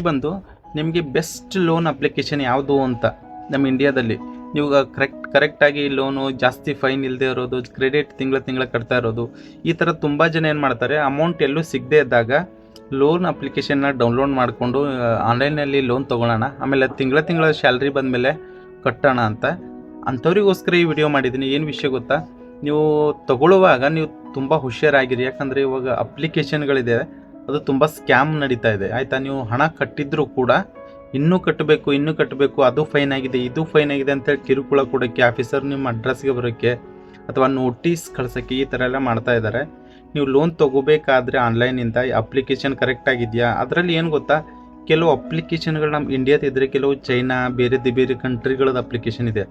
ಬಂದು ನಿಮಗೆ best loan application ಯಾವುದು ಅಂತ ನಮ್ಮ ಇಂಡಿಯಾದಲ್ಲಿ ನೀವು ಕರೆಕ್ಟ್ ಕರೆಕ್ಟಾಗಿ ಲೋನು ಜಾಸ್ತಿ ಫೈನ್ ಇಲ್ಲದೆ ಇರೋದು ಕ್ರೆಡಿಟ್ ತಿಂಗಳ ತಿಂಗಳ ಕಟ್ತಾ ಇರೋದು, ಈ ಥರ ತುಂಬ ಜನ ಏನು ಮಾಡ್ತಾರೆ ಅಮೌಂಟ್ ಎಲ್ಲೂ ಸಿಗದೆ ಇದ್ದಾಗ ಲೋನ್ ಅಪ್ಲಿಕೇಶನ್ನ ಡೌನ್ಲೋಡ್ ಮಾಡಿಕೊಂಡು ಆನ್ಲೈನಲ್ಲಿ ಲೋನ್ ತೊಗೊಳ್ಳೋಣ, ಆಮೇಲೆ ತಿಂಗಳ ತಿಂಗಳ ಸ್ಯಾಲ್ರಿ ಬಂದಮೇಲೆ ಕಟ್ಟೋಣ ಅಂತ. ಅಂಥವ್ರಿಗೋಸ್ಕರ ಈ ವಿಡಿಯೋ ಮಾಡಿದ್ದೀನಿ. ಏನು ವಿಷಯ ಗೊತ್ತಾ? ನೀವು ತಗೊಳ್ಳುವಾಗ ನೀವು ತುಂಬ ಹುಷಾರಾಗಿರಿ. ಯಾಕಂದರೆ ಇವಾಗ ಅಪ್ಲಿಕೇಶನ್ಗಳಿದೆ ಅದು ತುಂಬ ಸ್ಕ್ಯಾಮ್ ನಡೀತಾ ಇದೆ. ಆಯಿತಾ? ನೀವು ಹಣ ಕಟ್ಟಿದ್ರೂ ಕೂಡ ಇನ್ನೂ ಕಟ್ಟಬೇಕು ಇನ್ನೂ ಕಟ್ಟಬೇಕು, ಅದು ಫೈನ್ ಆಗಿದೆ, ಇದು ಫೈನ್ ಆಗಿದೆ ಅಂತೇಳಿ ಕಿರುಕುಳ ಕೊಡೋಕ್ಕೆ ಆಫೀಸರ್ ನಿಮ್ಮ ಅಡ್ರೆಸ್ಗೆ ಬರೋಕ್ಕೆ ಅಥವಾ ನೋಟಿಸ್ ಕಳ್ಸೋಕ್ಕೆ ಈ ಥರ ಎಲ್ಲ ಮಾಡ್ತಾ ಇದ್ದಾರೆ. ನೀವು ಲೋನ್ ತೊಗೋಬೇಕಾದ್ರೆ ಆನ್ಲೈನಿಂದ ಅಪ್ಲಿಕೇಶನ್ ಕರೆಕ್ಟ್ ಆಗಿದೆಯಾ? ಅದರಲ್ಲಿ ಏನು ಗೊತ್ತಾ? ಕೆಲವು ಅಪ್ಲಿಕೇಶನ್ಗಳು ನಮ್ಮ ಇಂಡಿಯಾದಿದ್ದರೆ ಕೆಲವು ಚೈನಾ ಬೇರೆ ದಿ- ಬೇರೆ ಕಂಟ್ರಿಗಳದ್ದು ಅಪ್ಲಿಕೇಶನ್ ಇದೆ.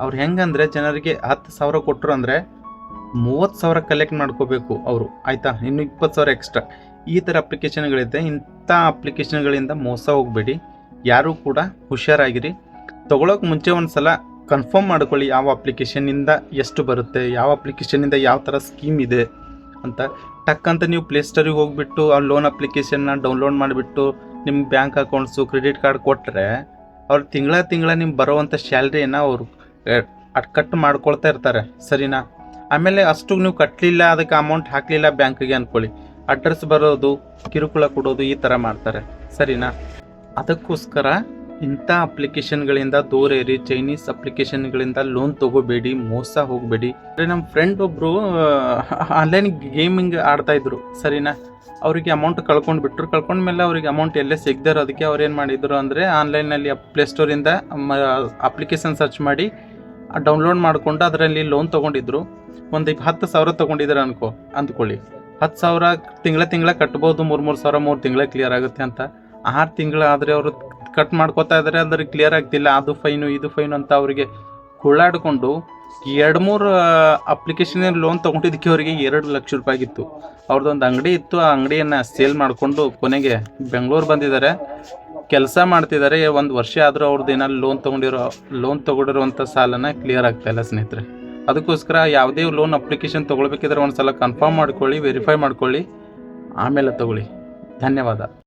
ಅವ್ರು ಹೆಂಗಂದರೆ ಜನರಿಗೆ ಹತ್ತು ಸಾವಿರ ಕೊಟ್ಟರು ಅಂದರೆ ಮೂವತ್ತು ಸಾವಿರ ಕಲೆಕ್ಟ್ ಮಾಡ್ಕೋಬೇಕು ಅವರು. ಆಯಿತಾ? ಇನ್ನು ಇಪ್ಪತ್ತು ಸಾವಿರ ಎಕ್ಸ್ಟ್ರಾ ಈ ಥರ ಅಪ್ಲಿಕೇಶನ್ಗಳಿದೆ ಇಂಥ ಅಪ್ಲಿಕೇಶನ್ಗಳಿಂದ ಮೋಸ ಹೋಗಬೇಡಿ. ಯಾರೂ ಕೂಡ ಹುಷಾರಾಗಿರಿ. ತೊಗೊಳೋಕೆ ಮುಂಚೆ ಒಂದು ಸಲ ಕನ್ಫರ್ಮ್ ಮಾಡ್ಕೊಳ್ಳಿ ಯಾವ ಅಪ್ಲಿಕೇಶನ್ನಿಂದ ಎಷ್ಟು ಬರುತ್ತೆ, ಯಾವ ಅಪ್ಲಿಕೇಶನ್ನಿಂದ ಯಾವ ಥರ ಸ್ಕೀಮ್ ಇದೆ ಅಂತ. ಟಕ್ ಅಂತ ನೀವು ಪ್ಲೇಸ್ಟೋರಿಗೆ ಹೋಗಿಬಿಟ್ಟು, ಆ ಲೋನ್ ಅಪ್ಲಿಕೇಶನ್ನ ಡೌನ್ಲೋಡ್ ಮಾಡಿಬಿಟ್ಟು ನಿಮ್ಮ ಬ್ಯಾಂಕ್ ಅಕೌಂಟ್ಸು ಕ್ರೆಡಿಟ್ ಕಾರ್ಡ್ ಕೊಟ್ಟರೆ ಅವ್ರು ತಿಂಗಳ ತಿಂಗಳ ನಿಮ್ಗೆ ಬರೋವಂಥ ಸ್ಯಾಲ್ರಿಯನ್ನು ಅವರು ಕಟ್ ಮಾಡ್ಕೊಳ್ತಾ ಇರ್ತಾರೆ. ಸರಿನಾ? ಆಮೇಲೆ ಅಷ್ಟು ನೀವು ಕಟ್ಟಲಿಲ್ಲ ಅದಕ್ಕೆ ಅಮೌಂಟ್ ಹಾಕಲಿಲ್ಲ ಬ್ಯಾಂಕಿಗೆ ಅಂದ್ಕೊಳ್ಳಿ ಅಡ್ರೆಸ್ ಬರೋದು, ಕಿರುಕುಳ ಕೊಡೋದು ಈ ಥರ ಮಾಡ್ತಾರೆ. ಸರಿನಾ? ಅದಕ್ಕೋಸ್ಕರ ಇಂಥ ಅಪ್ಲಿಕೇಶನ್ಗಳಿಂದ ದೂರ ಇರಿ ಚೈನೀಸ್ ಅಪ್ಲಿಕೇಶನ್ಗಳಿಂದ ಲೋನ್ ತಗೋಬೇಡಿ, ಮೋಸ ಹೋಗಬೇಡಿ. ಅಂದರೆ ನಮ್ಮ ಫ್ರೆಂಡ್ ಒಬ್ಬರು ಆನ್ಲೈನ್ ಗೇಮಿಂಗ್ ಆಡ್ತಾ ಇದ್ರು. ಸರಿನಾ? ಅವರಿಗೆ ಅಮೌಂಟ್ ಕಳ್ಕೊಂಡು ಬಿಟ್ಟರು ಕಳ್ಕೊಂಡ್ಮೇಲೆ ಅವರಿಗೆ ಅಮೌಂಟ್ ಎಲ್ಲೇ ಸಿಗ್ದಾರೋ ಅದಕ್ಕೆ ಅವ್ರು ಏನು ಮಾಡಿದ್ರು ಅಂದರೆ ಆನ್ಲೈನಲ್ಲಿ ಮ ಅಪ್ಲಿಕೇಶನ್ ಸರ್ಚ್ ಮಾಡಿ ಡೌನ್ಲೋಡ್ ಮಾಡಿಕೊಂಡು ಅದರಲ್ಲಿ ಲೋನ್ ತೊಗೊಂಡಿದ್ರು. ಒಂದು ಹತ್ತು ಸಾವಿರ ತೊಗೊಂಡಿದ್ದಾರೆ ಅನ್ಕೋ, ಅಂದ್ಕೊಳ್ಳಿ. ಹತ್ತು ಸಾವಿರ ತಿಂಗಳ ತಿಂಗಳ ಕಟ್ಬೋದು, ಮೂರು ಮೂರು ಸಾವಿರ ಮೂರು ತಿಂಗಳ ಕ್ಲಿಯರ್ ಆಗುತ್ತೆ ಅಂತ. ಆರು ತಿಂಗಳ ಆದರೆ ಅವರು ಕಟ್ ಮಾಡ್ಕೋತಾ ಇದ್ದಾರೆ ಅದ್ರ ಕ್ಲಿಯರ್ ಆಗ್ತಿಲ್ಲ. ಅದು ಫೈನು ಇದು ಫೈನು ಅಂತ ಅವರಿಗೆ ಕುಳ್ಳಾಡಿಕೊಂಡು ಎರಡು ಮೂರು ಅಪ್ಲಿಕೇಶನ್ ಲೋನ್ ತೊಗೊಂಡಿದ್ದಕ್ಕೆ ಅವರಿಗೆ ಎರಡು ಲಕ್ಷ ರೂಪಾಯಿ ಆಗಿತ್ತು. ಅವ್ರದ್ದೊಂದು ಅಂಗಡಿ ಇತ್ತು, ಆ ಅಂಗಡಿಯನ್ನು ಸೇಲ್ ಮಾಡಿಕೊಂಡು ಕೊನೆಗೆ ಬೆಂಗಳೂರು ಬಂದಿದ್ದಾರೆ. ಕೆಲಸ ಮಾಡ್ತಿದ್ದಾರೆ, ಒಂದು ವರ್ಷ ಆದರೂ ಅವ್ರದ್ದು ಏನಾದ್ರು ಲೋನ್ ತೊಗೊಂಡಿರೋ ಲೋನ್ ತೊಗೊಂಡಿರುವಂಥ ಸಾಲನ ಕ್ಲಿಯರ್ ಆಗ್ತಾಯಿಲ್ಲ ಸ್ನೇಹಿತರೆ. ಅದಕ್ಕೋಸ್ಕರ ಯಾವುದೇ ಲೋನ್ ಅಪ್ಲಿಕೇಶನ್ ತೊಗೊಳ್ಬೇಕಿದ್ರೆ ಒಂದು ಸಲ ಕನ್ಫರ್ಮ್ ಮಾಡ್ಕೊಳ್ಳಿ ವೆರಿಫೈ ಮಾಡ್ಕೊಳ್ಳಿ. ಆಮೇಲೆ ತಗೊಳ್ಳಿ. ಧನ್ಯವಾದ.